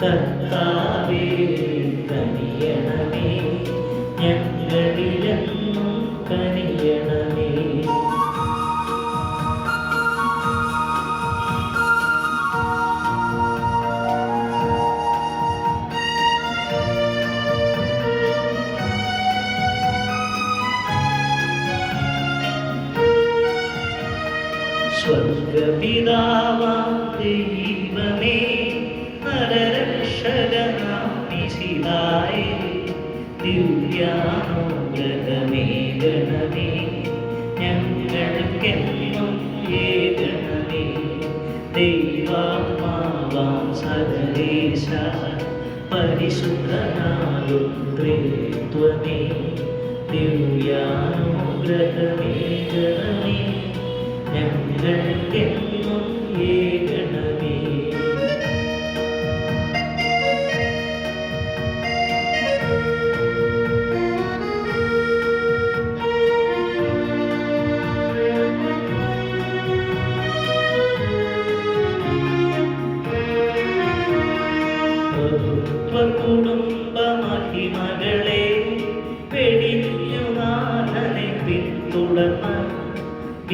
കർത്താവേ കനിയണമേ ഞങ്ങളിലെന്നും കനിയണമേ. സ്വർഗപിതാവാം ദൈവമേ നരരക്ഷകനാമിശിതായ ദിവ്യാനുഗ്രഹമേ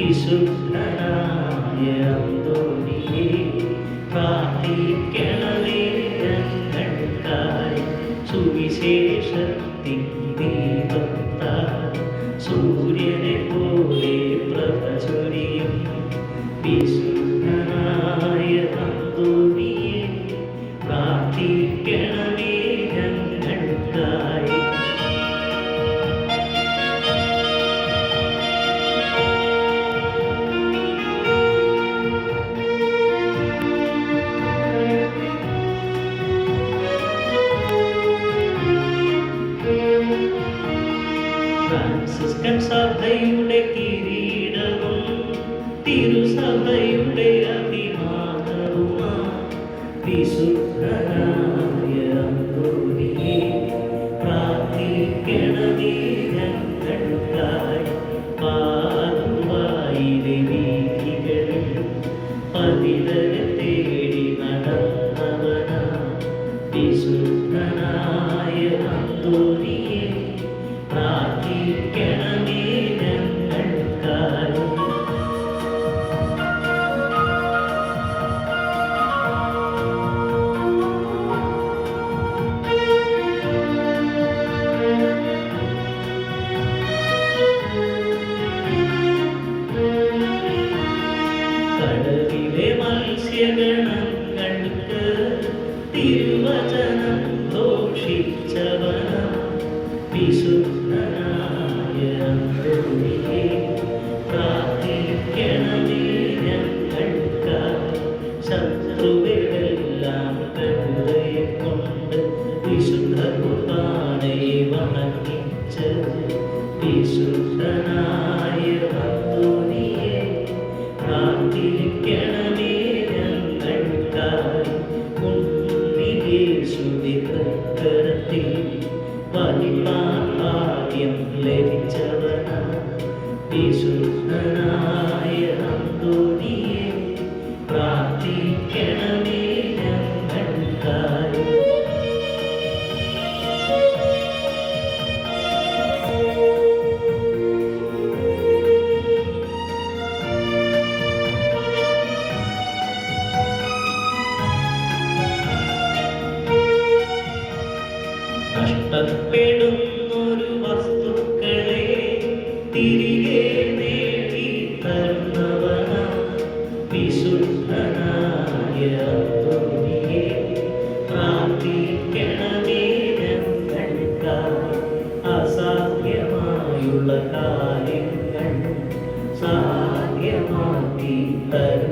വിശുദ്ധനായ അന്തോണിയെ പ്രാർത്ഥിക്കണമേ ഞങ്ങൾക്കായി സുവിശേഷത്തിൻ ദീപത്താൽ സൂര്യനെ പോലെ പ്രഭചൊരിയും വിശുദ്ധനായ തിരുവചനം ഘോഷിച്ചവന വിശുദ്ധനായ അന്തോണിയെ പ്രാർത്ഥിക്കണമേ ഞങ്ങൾക്കായി ശത്രുവിടെല്ലാം കരുതയെ കൊണ്ട് വിശുദ്ധ കുർബാനയെ വണങ്ങിച്ച് വിശുദ്ധനായ അന്തോണിയെ പ്രാർത്ഥിക്കണമേ നഷ്ടപ്പെടുന്നൊരു വസ്തുക്കളെ തിരികെ അസാധ്യമായുള്ള കാര്യങ്ങൾ സാധ്യമാക്കി തരുന്നവന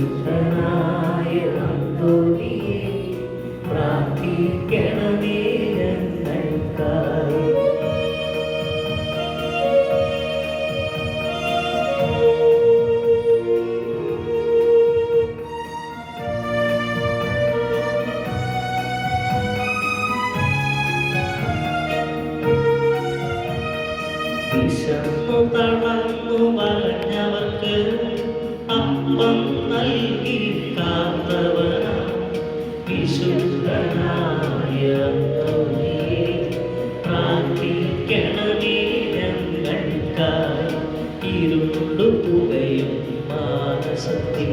വിശുദ്ധനായ അന്തോണിയെ പ്രാർത്ഥിക്കണമേ ഞങ്ങൾക്കായി തളർന്നു മറഞ്ഞവർക്ക് അപ്പം നൽകി കാത്തവന വിശുദ്ധനായ പ്രാർത്ഥിക്കണമേ ഞങ്ങൾക്കായി ഇരുണ്ടു പുകയും മാനസത്തിൽ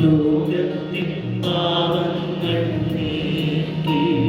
ലോകത്തിൻ പാവങ്ങൾ നീക്കിയിടും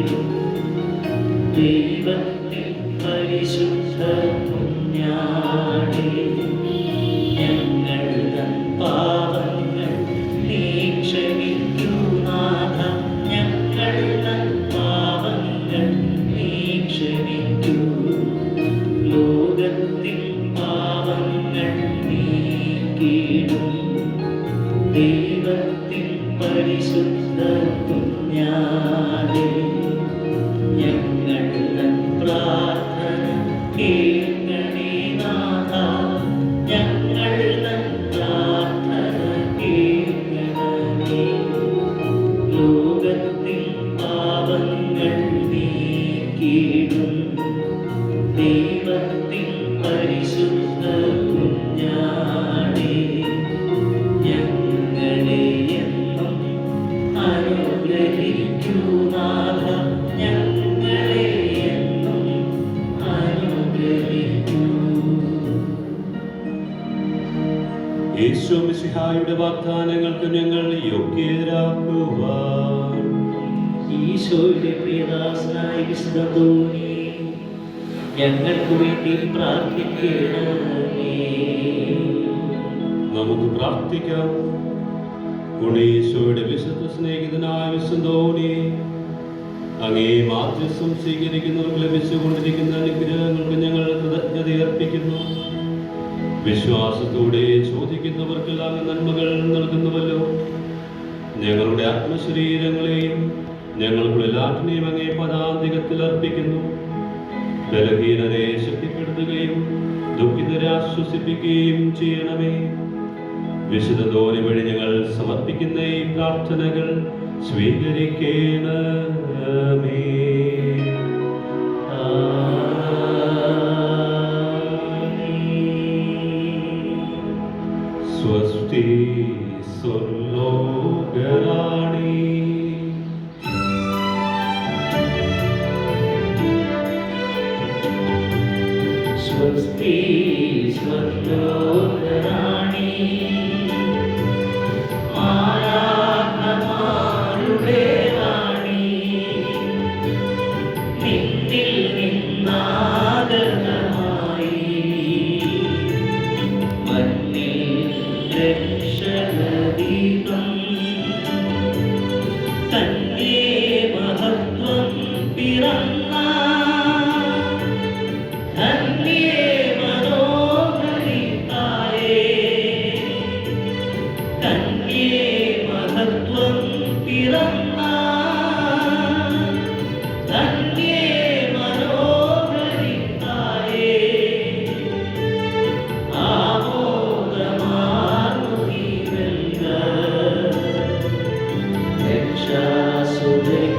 മിശിഹായുടെ വാഗ്ദാനങ്ങൾക്ക് ഞങ്ങൾ യോഗ്യരാക്കുവാൻ. ഈശോയുടെ പ്രിയദാസനായ വിശുദ്ധ തോന്നി ഞങ്ങൾക്ക് വേണ്ടി പ്രാർത്ഥിക്കണമേ. നമുക്ക് പ്രാർത്ഥിക്കാം. ഗുണീശോയുടെ വിശുദ്ധ സ്നേഹിതനായ വിശുദ്ധോണി അങ്ങേ മാധ്യസ്ഥം സ്വീകരിക്കുന്നവർക്ക് ലഭിച്ചുകൊണ്ടിരിക്കുന്ന അനുഗ്രഹങ്ങൾക്ക് ഞങ്ങൾ കൃതജ്ഞത അർപ്പിക്കുന്നു. വിശ്വാസത്തോടെ ചോദിക്കുന്നവർക്കെല്ലാം ആത്മശരീരങ്ങളെയും ഞങ്ങളുടെ എല്ലാറ്റിനെയും അങ്ങേ പദാന്തികത്തിൽ അർപ്പിക്കുന്നു. ബലഹീനരെ ശക്തിപ്പെടുത്തുകയും ദുഃഖിതരെ ആശ്വസിപ്പിക്കുകയും ചെയ്യണമേ. വിശുദ്ധ ധോനി വഴി ഞങ്ങൾ സമർപ്പിക്കുന്ന ഈ പ്രാർത്ഥനകൾ സ്വീകരിക്കണമേ. स्वतोराणि Amen.